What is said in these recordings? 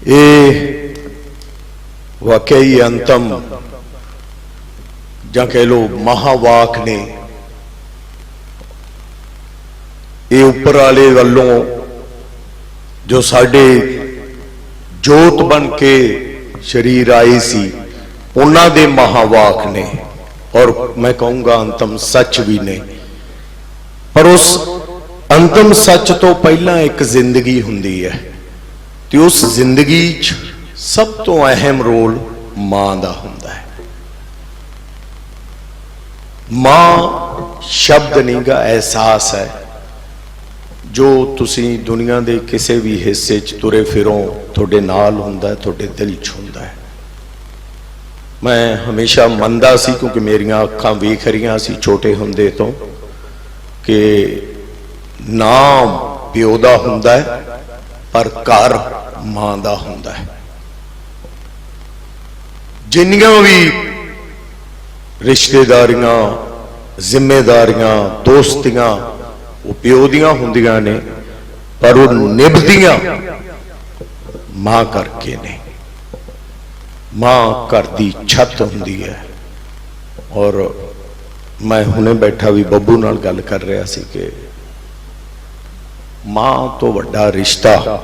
ਇਹ ਵਾਕਈ ਅੰਤਮ ਜਾਂ ਕਹਿ ਲੋ ਮਹਾਵਾਕ ਨੇ ਇਹ ਉੱਪਰ ਵਾਲੇ ਵੱਲੋਂ ਜੋ ਸਾਡੇ ਜੋਤ ਬਣ ਕੇ ਸ਼ਰੀਰ ਆਏ ਸੀ ਉਹਨਾਂ ਦੇ ਮਹਾਵਾਕ ਨੇ ਔਰ ਮੈਂ ਕਹੂੰਗਾ ਅੰਤਮ ਸੱਚ ਵੀ ਨੇ ਪਰ ਉਸ ਅੰਤਮ ਸੱਚ ਤੋਂ ਪਹਿਲਾਂ ਇੱਕ ਜ਼ਿੰਦਗੀ ਹੁੰਦੀ ਹੈ ਤੇ ਉਸ ਜ਼ਿੰਦਗੀ 'ਚ ਸਭ ਤੋਂ ਅਹਿਮ ਰੋਲ ਮਾਂ ਦਾ ਹੁੰਦਾ ਹੈ। ਮਾਂ ਸ਼ਬਦ ਨਹੀਂਗਾ ਅਹਿਸਾਸ ਹੈ, ਜੋ ਤੁਸੀਂ ਦੁਨੀਆ ਦੇ ਕਿਸੇ ਵੀ ਹਿੱਸੇ 'ਚ ਤੁਰੇ ਫਿਰੋ, ਤੁਹਾਡੇ ਨਾਲ ਹੁੰਦਾ ਤੁਹਾਡੇ ਦਿਲ 'ਚ ਹੁੰਦਾ ਹੈ। ਮੈਂ ਹਮੇਸ਼ਾ ਮੰਨਦਾ ਸੀ, ਕਿਉਂਕਿ ਮੇਰੀਆਂ ਅੱਖਾਂ ਵੇਖ ਰਹੀਆਂ ਸੀ ਛੋਟੇ ਹੁੰਦੇ ਤੋਂ, ਕਿ ਨਾਮ ਪਿਓ ਦਾ ਹੁੰਦਾ ਹੈ, ਪਰ ਘਰ ਮਾਂ ਦਾ ਹੁੰਦਾ ਹੈ। ਜਿੰਨੀਆਂ ਵੀ ਰਿਸ਼ਤੇਦਾਰੀਆਂ, ਜ਼ਿੰਮੇਦਾਰੀਆਂ, ਦੋਸਤੀਆਂ, ਉਹ ਪਿਓ ਦੀਆਂ ਹੁੰਦੀਆਂ ਨੇ, ਪਰ ਉਹ ਨਿਭਦੀਆਂ ਮਾਂ ਕਰਕੇ ਨੇ। ਮਾਂ ਘਰ ਦੀ ਛੱਤ ਹੁੰਦੀ ਹੈ। ਔਰ ਮੈਂ ਹੁਣੇ ਬੈਠਾ ਵੀ ਬੱਬੂ ਨਾਲ ਗੱਲ ਕਰ ਰਿਹਾ ਸੀ ਕਿ ਮਾਂ ਤੋਂ ਵੱਡਾ ਰਿਸ਼ਤਾ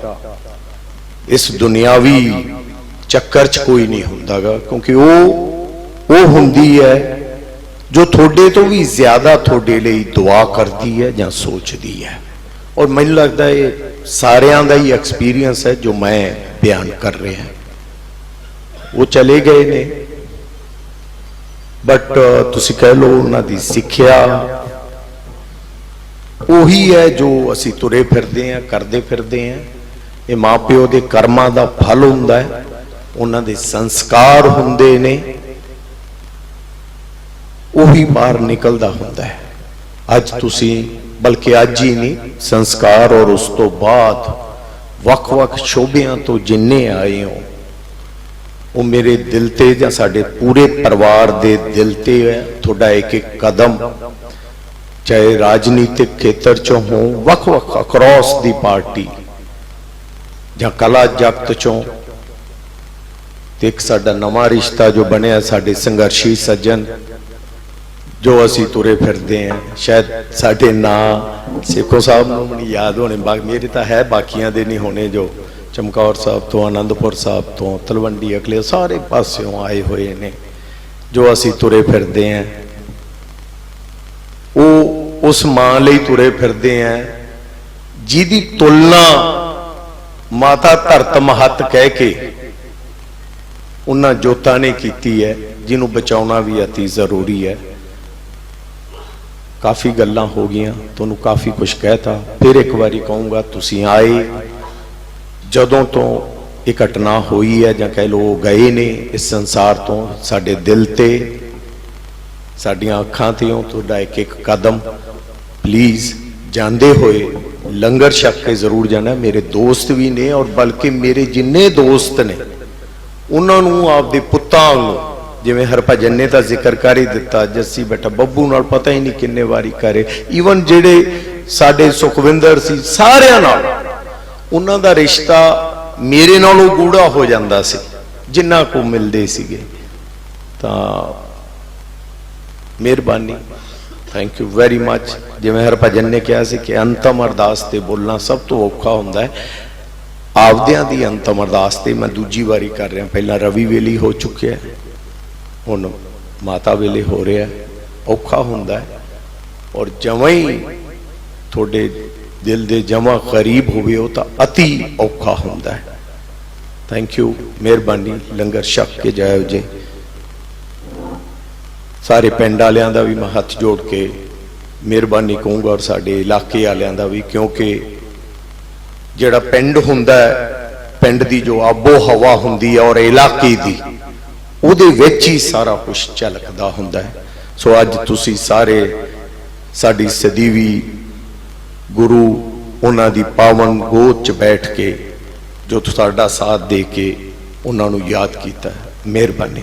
ਇਸ ਦੁਨਿਆਵੀ ਚੱਕਰ 'ਚ ਕੋਈ ਨਹੀਂ ਹੁੰਦਾਗਾ, ਕਿਉਂਕਿ ਉਹ ਉਹ ਹੁੰਦੀ ਹੈ ਜੋ ਤੁਹਾਡੇ ਤੋਂ ਵੀ ਜ਼ਿਆਦਾ ਤੁਹਾਡੇ ਲਈ ਦੁਆ ਕਰਦੀ ਹੈ ਜਾਂ ਸੋਚਦੀ ਹੈ। ਔਰ ਮੈਨੂੰ ਲੱਗਦਾ ਇਹ ਸਾਰਿਆਂ ਦਾ ਹੀ ਐਕਸਪੀਰੀਅੰਸ ਹੈ ਜੋ ਮੈਂ ਬਿਆਨ ਕਰ ਰਿਹਾ ਉਹ ਚਲੇ ਗਏ ਨੇ। ਬਟ ਤੁਸੀਂ ਕਹਿ ਲਓ ਉਹਨਾਂ ਦੀ ਸਿੱਖਿਆ ਉਹੀ ਹੈ ਜੋ ਅਸੀਂ ਤੁਰੇ ਫਿਰਦੇ ਆ ਕਰਦੇ ਫਿਰਦੇ ਆ ਇਹ ਮਾਪਿਓ ਦੇ ਕਰਮਾਂ ਦਾ ਫਲ ਹੁੰਦਾ ਹੈ, ਉਹਨਾਂ ਦੇ ਸੰਸਕਾਰ ਹੁੰਦੇ ਨੇ, ਉਹੀ ਬਾਹਰ ਨਿਕਲਦਾ ਹੁੰਦਾ ਹੈ। ਅੱਜ ਤੁਸੀਂ, ਬਲਕਿ ਅੱਜ ਹੀ ਨਹੀਂ, ਸੰਸਕਾਰ ਔਰ ਉਸ ਤੋਂ ਬਾਅਦ ਵੱਖ-ਵੱਖ ਸ਼ੋਭਿਆਂ ਤੋਂ ਜਿੰਨੇ ਆਏ ਹੋ, ਉਹ ਮੇਰੇ ਦਿਲ ਤੇ ਜਾਂ ਸਾਡੇ ਪੂਰੇ ਪਰਿਵਾਰ ਦੇ ਦਿਲ ਤੇ ਹੈ, ਤੁਹਾਡਾ ਇੱਕ ਇੱਕ ਕਦਮ, ਚਾਹੇ ਰਾਜਨੀਤਿਕ ਖੇਤਰ ਚੋਂ ਹੋ ਵੱਖ-ਵੱਖ ਅਕ੍ਰੋਸ ਦੀ ਪਾਰਟੀ ਜਾਂ ਕਲਾ ਜਗਤ ਚੋਂ ਤੇ ਇੱਕ ਸਾਡਾ ਨਵਾਂ ਰਿਸ਼ਤਾ ਜੋ ਬਣਿਆ, ਸਾਡੇ ਸੰਘਰਸ਼ੀ ਸੱਜਣ ਜੋ ਅਸੀਂ ਤੁਰੇ ਫਿਰਦੇ ਆਂ ਸ਼ਾਇਦ ਸਾਡੇ ਨਾਂ ਸੇਖੋ ਸਾਹਿਬ ਨੂੰ ਵੀ ਨਹੀਂ ਯਾਦ ਹੋਣੇ, ਬਾਕੀ ਮੇਰੇ ਤਾਂ ਹੈ, ਬਾਕੀਆਂ ਦੇ ਨਹੀਂ ਹੋਣੇ ਜੋ ਚਮਕੌਰ ਸਾਹਿਬ ਤੋਂ, ਆਨੰਦਪੁਰ ਸਾਹਿਬ ਤੋਂ, ਤਲਵੰਡੀ ਅਕਲੇ, ਸਾਰੇ ਪਾਸਿਓਂ ਆਏ ਹੋਏ ਨੇ, ਜੋ ਅਸੀਂ ਤੁਰੇ ਫਿਰਦੇ ਆਂ ਉਹ ਉਸ ਮਾਂ ਲਈ ਤੁਰੇ ਫਿਰਦੇ ਆਂ ਜਿਹਦੀ ਤੁਲਨਾ ਮਾਤਾ ਧਰਤ ਮਹਤ ਕਹਿ ਕੇ ਉਹਨਾਂ ਜੋਤਾਂ ਨੇ ਕੀਤੀ ਹੈ, ਜਿਹਨੂੰ ਬਚਾਉਣਾ ਵੀ ਅਤੀ ਜ਼ਰੂਰੀ ਹੈ। ਕਾਫੀ ਗੱਲਾਂ ਹੋ ਗਈਆਂ, ਤੁਹਾਨੂੰ ਕਾਫੀ ਕੁਝ ਕਹਿਤਾ। ਫਿਰ ਇੱਕ ਵਾਰੀ ਕਹੂੰਗਾ, ਤੁਸੀਂ ਆਏ, ਜਦੋਂ ਤੋਂ ਇਹ ਘਟਨਾ ਹੋਈ ਹੈ, ਜਾਂ ਕਹਿ ਲਓ ਗਏ ਨੇ, ਇਸ ਸੰਸਾਰ ਤੋਂ, ਸਾਡੇ ਦਿਲ ਤੇ, ਸਾਡੀਆਂ ਅੱਖਾਂ ਤੇ ਉਹ ਤੁਹਾਡਾ ਇੱਕ ਇੱਕ ਕਦਮ ਪਲੀਜ਼ ਜਾਂਦੇ ਹੋਏ ਲੰਗਰ ਛਕ ਕੇ ਜ਼ਰੂਰ ਜਾਣਾ, ਮੇਰੇ ਦੋਸਤ ਵੀ ਨੇ ਔਰ ਬਲਕਿ ਮੇਰੇ ਜਿੰਨੇ ਦੋਸਤ ਨੇ, ਉਹਨਾਂ ਨੂੰ ਆਪਦੇ ਪੁੱਤਾਂ ਨੂੰ, ਜਿਵੇਂ ਹਰਭਜਨ ਨੇ ਤਾਂ ਜ਼ਿਕਰ ਕਰ ਹੀ ਦਿੱਤਾ, ਜੱਸੀ ਬੇਟਾ ਬੱਬੂ ਨਾਲ ਪਤਾ ਹੀ ਨਹੀਂ ਕਿੰਨੇ ਵਾਰੀ ਕਰੇ ਈਵਨ ਜਿਹੜੇ ਸਾਡੇ ਸੁਖਵਿੰਦਰ ਸੀ, ਸਾਰਿਆਂ ਨਾਲ, ਉਹਨਾਂ ਦਾ ਰਿਸ਼ਤਾ ਮੇਰੇ ਨਾਲੋਂ ਗੂੜਾ ਹੋ ਜਾਂਦਾ ਸੀ, ਜਿੰਨਾ ਕੋ ਮਿਲਦੇ ਸੀਗੇ। ਤਾਂ ਮਿਹਰਬਾਨੀ। ਥੈਂਕ ਯੂ ਵੈਰੀ ਮੱਚ ਜਿਵੇਂ ਹਰਭਜਨ ਨੇ ਕਿਹਾ ਸੀ ਕਿ ਅੰਤਮ ਅਰਦਾਸ ਤੇ ਬੋਲਣਾ ਸਭ ਤੋਂ ਔਖਾ ਹੁੰਦਾ ਹੈ। ਆਪਦਿਆਂ ਦੀ ਅੰਤਮ ਅਰਦਾਸ ਤੇ ਮੈਂ ਦੂਜੀ ਵਾਰੀ ਕਰ ਰਿਹਾ। ਪਹਿਲਾਂ ਰਵੀ ਵੇਲੀ ਹੋ ਚੁੱਕਿਆ ਹੁਣ ਮਾਤਾ ਵੇਲੇ ਹੋ ਰਿਹਾ ਔਖਾ ਹੁੰਦਾ ਹੈ। ਔਰ ਜਮਾਂ ਹੀ ਤੁਹਾਡੇ ਦਿਲ ਦੇ ਜਮਾਂ ਕਰੀਬ ਹੋਵੇ ਉਹ ਤਾਂ ਅਤੀ ਔਖਾ ਹੁੰਦਾ ਹੈ। ਥੈਂਕ ਯੂ ਮਿਹਰਬਾਨੀ, ਲੰਗਰ ਛਕ ਕੇ ਜਾਇਓ ਜੀ। ਸਾਰੇ ਪਿੰਡ ਵਾਲਿਆਂ ਦਾ ਵੀ ਮੈਂ ਹੱਥ ਜੋੜ ਕੇ ਮਿਹਰਬਾਨੀ ਕਹੂੰਗਾ ਔਰ ਸਾਡੇ ਇਲਾਕੇ ਵਾਲਿਆਂ ਦਾ ਵੀ, ਕਿਉਂਕਿ ਜਿਹੜਾ ਪਿੰਡ ਹੁੰਦਾ ਹੈ, ਪਿੰਡ ਦੀ ਜੋ ਆਬੋ ਹਵਾ ਹੁੰਦੀ ਹੈ ਔਰ ਇਲਾਕੇ ਦੀ, ਉਹਦੇ ਵਿੱਚ ਹੀ ਸਾਰਾ ਕੁਝ ਝਲਕਦਾ ਹੁੰਦਾ ਹੈ। ਸੋ ਅੱਜ ਤੁਸੀਂ ਸਾਰੇ, ਸਾਡੀ ਸਦੀਵੀ ਗੁਰੂ, ਉਹਨਾਂ ਦੀ ਪਾਵਨ ਗੋਦ 'ਚ ਬੈਠ ਕੇ ਜੋ ਤੁਹਾਡਾ ਸਾਥ ਦੇ ਕੇ ਉਹਨਾਂ ਨੂੰ ਯਾਦ ਕੀਤਾ ਮਿਹਰਬਾਨੀ।